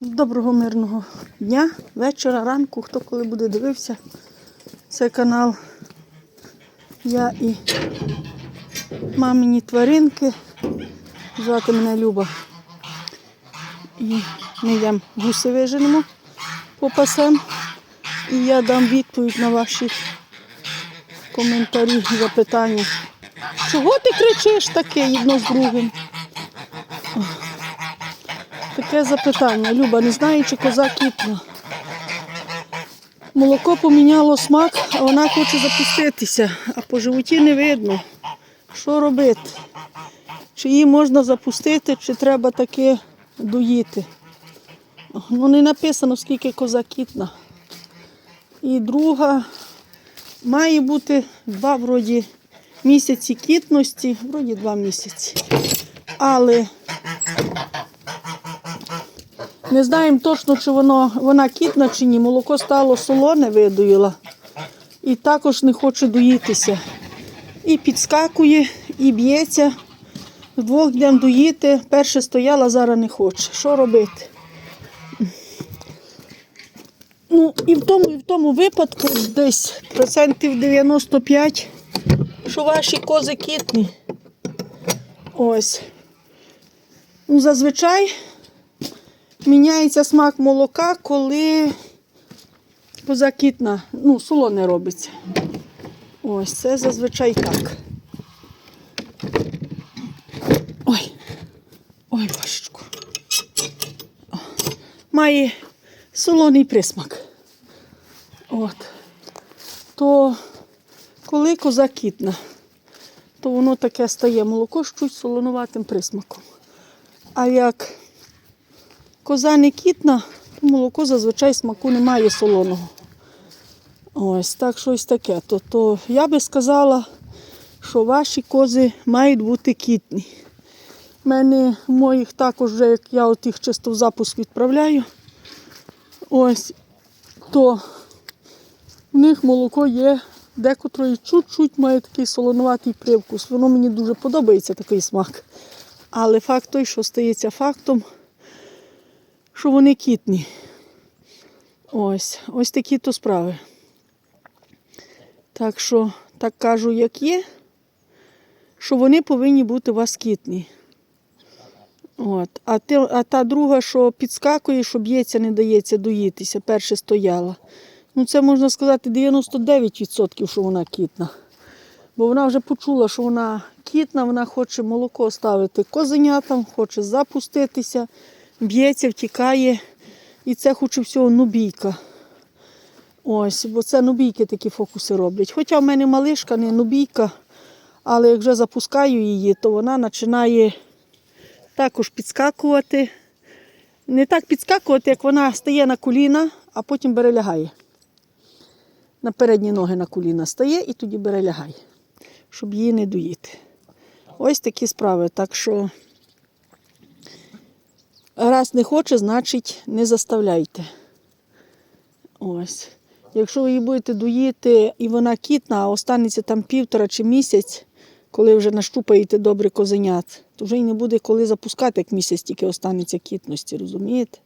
Доброго мирного дня, вечора, ранку, хто коли буде дивився цей канал. Я і мамині тваринки. Звати мене Люба. І ми йдемо гуси виженемо, попасем. І я дам відповідь на ваші коментарі, запитання. Чого ти кричиш таке одно з другим? Таке запитання. Люба, не знаю, чи коза кітна. Молоко поміняло смак, а вона хоче запуститися, а по животі не видно. Що робити? Чи її можна запустити, чи треба таки доїти. Ну, не написано, скільки коза кітна. І друга має бути два вроді місяці кітності, вроді два місяці. Але не знаємо точно, чи воно, вона кітна чи ні. Молоко стало солоне, видоїла. І також не хоче доїтися. І підскакує, і б'ється. Вдвох йдемо доїти. Перше стояла, зараз не хоче. Що робити? Ну, і в тому, і в тому випадку десь процентів 95, що ваші кози кітні. Ось. Ну, зазвичай міняється смак молока, коли коза кітна, ну, солоне робиться. Ось, це зазвичай так. Ой, ой, божечку. О, Має солоний присмак. От. То коли коза кітна, то воно таке стає молоко з чуть солонуватим присмаком. А як коза не кітна, то молоко зазвичай смаку немає солоного. Ось так щось таке. То, то я би сказала, що ваші кози мають бути кітні. У мене моїх також, вже, як я от їх чисто в запуск відправляю, ось, то в них молоко є декотрої чуть-чуть має такий солонуватий привкус. Воно мені дуже подобається такий смак. Але факт той, що стається фактом, що вони кітні. Ось, ось такі то справи. Так що, так кажу, як є, що вони повинні бути у вас кітні. От. А, те, а та друга, що підскакує, що б'ється, не дається доїтися, перше стояла. Ну, це можна сказати 99%, що вона кітна. Бо вона вже почула, що вона кітна, вона хоче молоко ставити козенятам, хоче запуститися, б'ється, втікає. І це хоче всього нубійка. Ось, бо це нубійки такі фокуси роблять. Хоча в мене малишка не нубійка, але як вже запускаю її, то вона починає також підскакувати. Не так підскакувати, як вона стає на коліна, а потім перелягає. На передні ноги на коліна стає і тоді перелягає, щоб її не доїти. Ось такі справи. Так що, раз не хоче, значить не заставляйте. Ось. Якщо ви її будете доїти і вона кітна, а останеться там півтора чи місяць, коли вже нащупаєте добре козенят, то вже й не буде коли запускати, як місяць тільки останеться кітності, розумієте?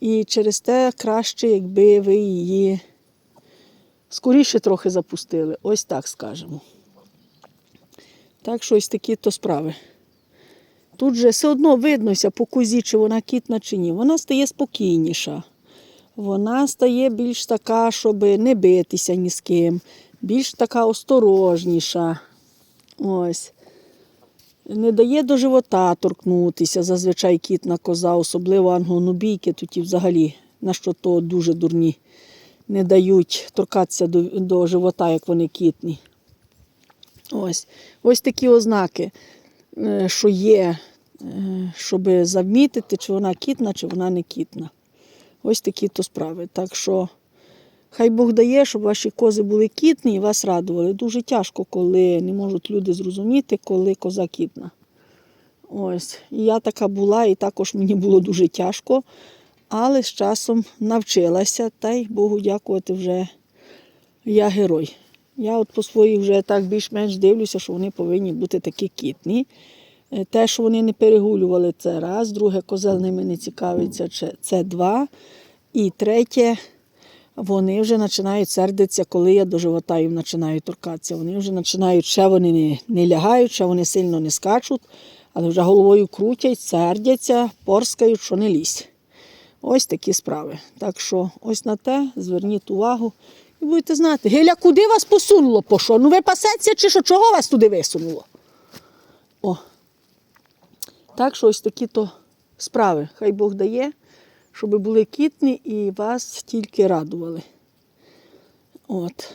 І через те краще, якби ви її скоріше трохи запустили. Ось так скажемо. Так що ось такі то справи. Тут же все одно виднося по козі, чи вона кітна, чи ні. Вона стає спокійніша. Вона стає більш така, щоб не битися ні з ким, більш така осторожніша. Ось. Не дає до живота торкнутися, зазвичай кітна коза, особливо англонубійки, тут взагалі, на що то дуже дурні. Не дають торкатися до, до живота, як вони кітні. Ось. Ось такі ознаки, що є, е, щоб замітити, чи вона кітна, чи вона не кітна. Ось такі то справи. Так що хай Бог дає, щоб ваші кози були кітні і вас радували. Дуже тяжко, коли не можуть люди зрозуміти, коли коза кітна. Ось. І я така була, і також мені було дуже тяжко, але з часом навчилася, та й Богу дякувати вже я герой. Я от по своїх вже так більш-менш дивлюся, що вони повинні бути такі кітні. Е, Те, що вони не перегулювали, це раз. Друге, козел ними не цікавиться, це- два. І третє, вони вже починають сердитися, коли я до живота їм починаю торкатися. Вони вже починають, ще вони не, не лягають, ще вони сильно не скачуть, але вже головою крутять, сердяться, порскають, що не лізь. Ось такі справи. Так що ось на те зверніть увагу і будете знати. Геля, куди вас посунуло? По що? Ну ви пасеться чи що? Чого вас туди висунуло? О. Так що ось такі то справи. Хай Бог дає, щоб були кітні і вас тільки радували. От.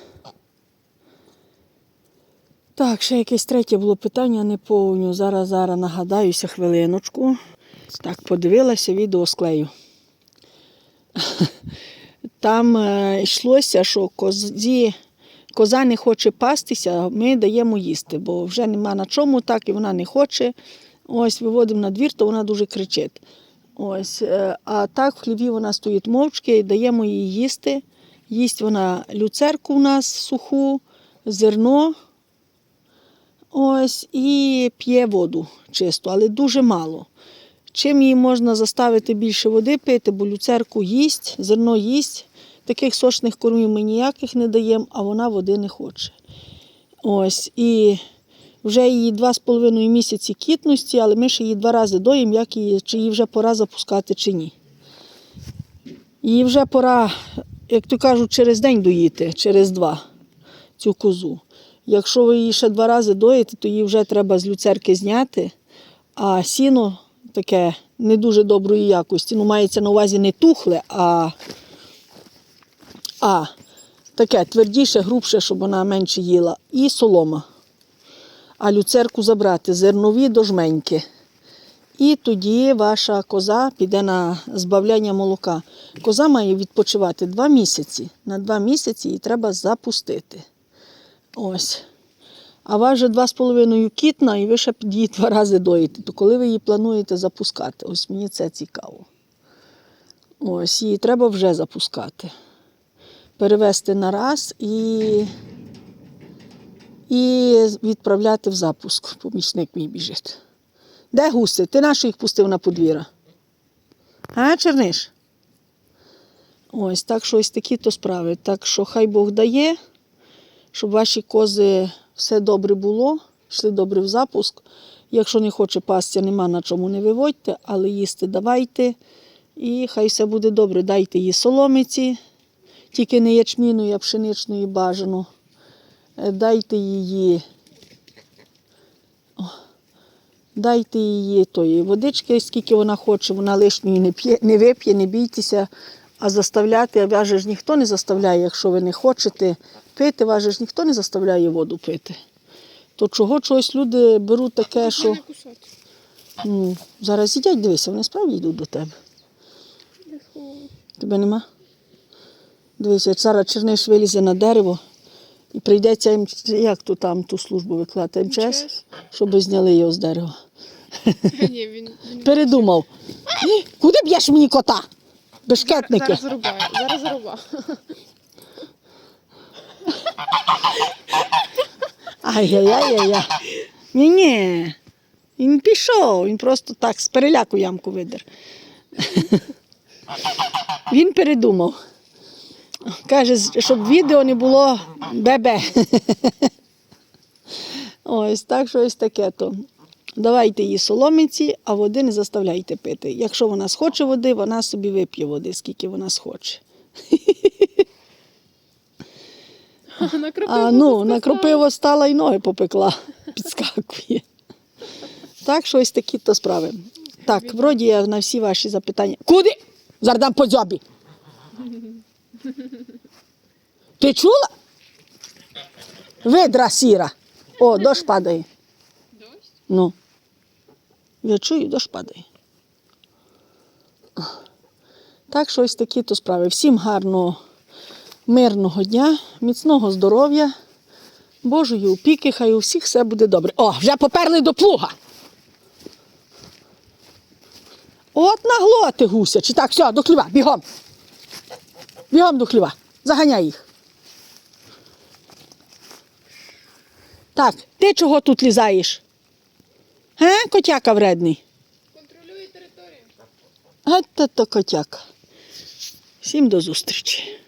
Так, ще якесь третє було питання, не повню. Зараз, зараз нагадаюся хвилиночку. Так, подивилася, відео склею. Там е, йшлося, що козі, коза не хоче пастися, ми даємо їсти, бо вже нема на чому так, і вона не хоче. Ось виводимо на двір, то вона дуже кричить. Ось, е, а так в хліві вона стоїть мовчки, даємо їй їсти. Їсть вона люцерку у нас суху, зерно. Ось, і п'є воду чисту, але дуже мало. Чим їй можна заставити більше води пити, бо люцерку їсть, зерно їсть. Таких сочних кормів ми ніяких не даємо, а вона води не хоче. Ось, і вже її два з половиною місяці кітності, але ми ще її два рази доїмо, як її, чи її вже пора запускати чи ні. Її вже пора, як то кажуть, через день доїти, через два цю козу. Якщо ви її ще два рази доїте, то її вже треба з люцерки зняти, а сіно таке не дуже доброї якості. Ну, мається на увазі не тухле, а, а таке твердіше, грубше, щоб вона менше їла. І солома. А люцерку забрати, зернові до жменьки. І тоді ваша коза піде на збавляння молока. Коза має відпочивати два місяці. На два місяці її треба запустити. Ось. А вас вже два з половиною кітна, і ви ще її два рази доїте. То коли ви її плануєте запускати? Ось мені це цікаво. Ось, її треба вже запускати. Перевести на раз і, і відправляти в запуск. Помічник мій біжить. Де гуси? Ти нащо їх пустив на подвір'я? А, Черниш? Ось, так що ось такі то справи. Так що хай Бог дає, щоб ваші кози все добре було, йшли добре в запуск. Якщо не хоче пастя, нема на чому не виводьте, але їсти давайте. І хай все буде добре. Дайте їй соломиці, тільки не ячміної, а пшеничної бажано. Е, Дайте її. Дайте її тої водички, скільки вона хоче, вона лишньої не п'є, не вип'є, не бійтеся, а заставляти, а ж ніхто не заставляє, якщо ви не хочете пити, вас же ж ніхто не заставляє воду пити. То чого чогось люди беруть таке, що ну, зараз їдять, дивися, вони справді йдуть до тебе. Тебе нема? Як зараз Черниш вилізе на дерево і прийдеться їм, як то там ту службу виклати, МЧС, щоб зняли його з дерева. Ні, він, він Передумав. «Е, Куди б'єш мені кота? Бешкетники. зараз зарубає. Зараз зарубає. Ай-яй-яй-яй. Ні-ні. Він пішов, він просто так з переляку ямку видер. Він передумав. Каже, щоб відео не було бебе. Ось так що ось таке то. Давайте їй соломиці, а води не заставляйте пити. Якщо вона схоче води, вона собі вип'є води, скільки вона схоче. На А ну, на кропиво стала і ноги попекла, підскакує. Так, що ось такі то справи. Так, вроді я на всі ваші запитання. Куди? Зардам по дзьобі. Ти чула? Видра сіра. О, дощ падає. Дощ? Ну. Я чую, дощ падає. Так що ось такі то справи. Всім гарного, мирного дня, міцного здоров'я, Божої опіки, хай у всіх все буде добре. О, вже поперли до плуга. От наглоти гуся. Чи так, все, до хліва, бігом. Бігом до хліва. Заганяй їх. Так, ти чого тут лізаєш? Ге, котяка вредний. Контролює територію. От то котяка. Всім до зустрічі.